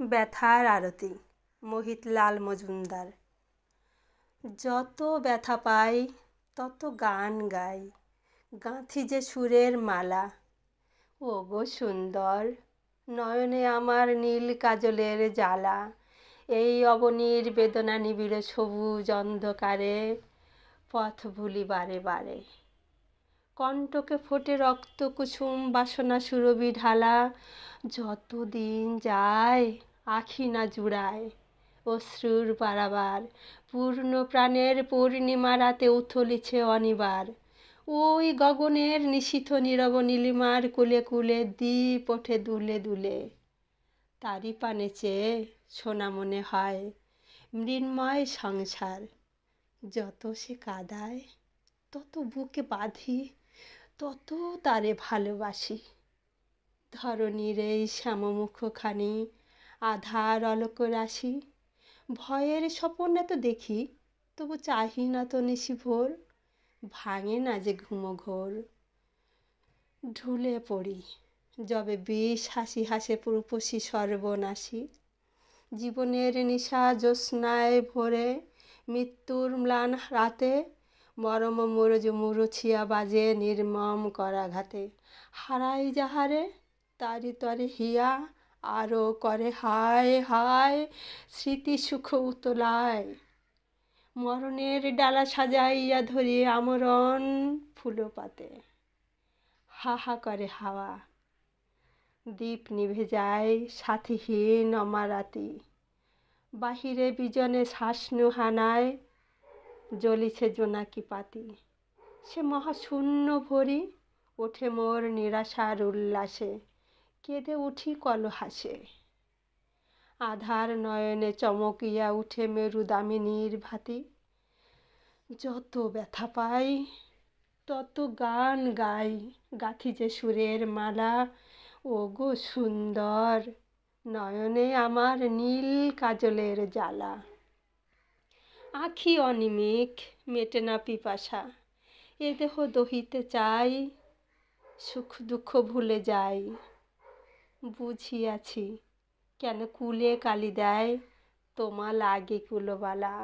ব্যথার আরতি, মোহিতলাল মজুমদার। যত ব্যথা পাই, তত গান গাই। গাঁথি যে সুরের মালা ও গো সুন্দর, নয়নে আমার নীল কাজলের জ্বালা। এই অবনীর বেদনা নিবিড় সবুজ অন্ধকারে, পথ ভুলি বারে বারে। কণ্টকে ফোটে রক্ত কুসুম বাসনা সুরভি ঢালা। যত দিন যায় আখি না জুড়ায়। অশ্রুর পারাবার, পূর্ণ প্রাণের পূর্ণিমা রাতে উথলিছে অনিবার। ওই গগনের নিশীথ নীরব নীলিমার কুলে কুলে দ্বীপ ওঠে দুলে দুলে। তারই পানে চেয়ে সোনা মনে হয় মৃন্ময় সংসার। যত সে কাদায়, তত বুকে বাঁধি, তত তারে ভালোবাসি। ধরণীর এই শ্যামমুখখানি আধার অলক রাশি। ভয়ের স্বপন এত দেখি, তবু চাহি না তো নিশি ভোর। ভাঙে না যে ঘুমো ঘোর। ঢুলে পড়ি, যবে বিষ হাসি হাসে রূপসী সর্বনাশী। জীবনের নিশা জ্যোৎস্নায় ভোরে, মৃত্যুর ম্লান রাতে, মরম মুরজ মুরুছিয়া বাজে নির্মম করাঘাতে। হারাই যাহারে, তারি তরে হিয়া আরও করে, হায় হায় স্মৃতি সুখ উতলায়। মরণের ডালা সাজাইয়া ধরি আমরণ ফুলো পাতে হা হা করে হাওয়া। দ্বীপ নিভে যায় সাথীহীন অমারাতি। বাহিরে বিজনে শ্বাসনু হানায়, জ্বলিছে জোনাকি পাতি। সে মহাশূন্য ভরি ওঠে মোর নিরাশার উল্লাসে। কেঁদে উঠি কলহাসে। আধার নয়নে চমকিয়া উঠে মেরুদামিনীর ভাতি। যত ব্যথা পাই, তত গান গাই, গাথি যে সুরের মালা। ও গো সুন্দর, নয়নে আমার নীল কাজলের জ্বালা। আখি অনিমিক, মেটে না পিপাসা। এ দেহ দহিতে চাই, সুখ দুঃখ ভুলে যাই। বুঝিয়াছি। কেন কুলে কালি দেয় তোমা লাগে কুলোবালা।